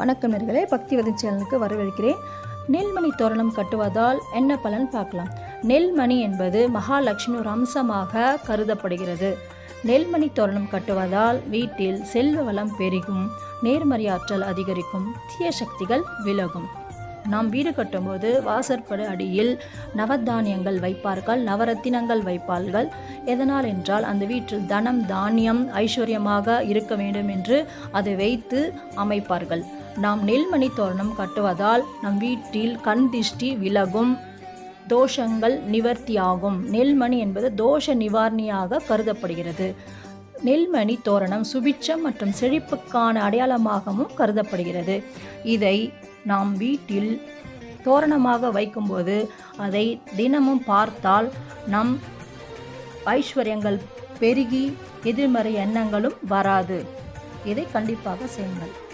வணக்கம் நேர்களே பக்திவதன் சேனலுக்கு வரவேற்கிறேன். நெல்மணி தோரணம் கட்டுவதால் என்ன பலன் பார்க்கலாம். நெல்மணி என்பது மகாலட்சுமி ஒரு அம்சமாக கருதப்படுகிறது. நெல்மணி தோரணம் கட்டுவதால் வீட்டில் செல்வ வளம் பெருகும் நேர்மறையாற்றல் அதிகரிக்கும் தீய சக்திகள் விலகும். நாம் வீடு கட்டும்போது வாசற்படு அடியில் நவதானியங்கள் வைப்பார்கள் நவரத்தினங்கள் வைப்பார்கள். எதனால் என்றால் அந்த வீட்டில் தனம் தானியம் ஐஸ்வர்யமாக இருக்க வேண்டும் என்று அதை வைத்து அமைப்பார்கள். நாம் நெல்மணி தோரணம் கட்டுவதால் நம் வீட்டில் கண் திஷ்டி விலகும். தோஷங்கள் நிவர்த்தியாகும். நெல்மணி என்பது தோஷ நிவாரணியாக கருதப்படுகிறது. நெல்மணி தோரணம் சுபிட்சம் மற்றும் செழிப்புக்கான அடையாளமாகவும் கருதப்படுகிறது. இதை நாம் வீட்டில் தோரணமாக வைக்கும்போது அதை தினமும் பார்த்தால் நம் ஐஸ்வர்யங்கள் பெருகி எதிர்மறை எண்ணங்களும் வராது. இதை கண்டிப்பாக செய்யுங்கள்.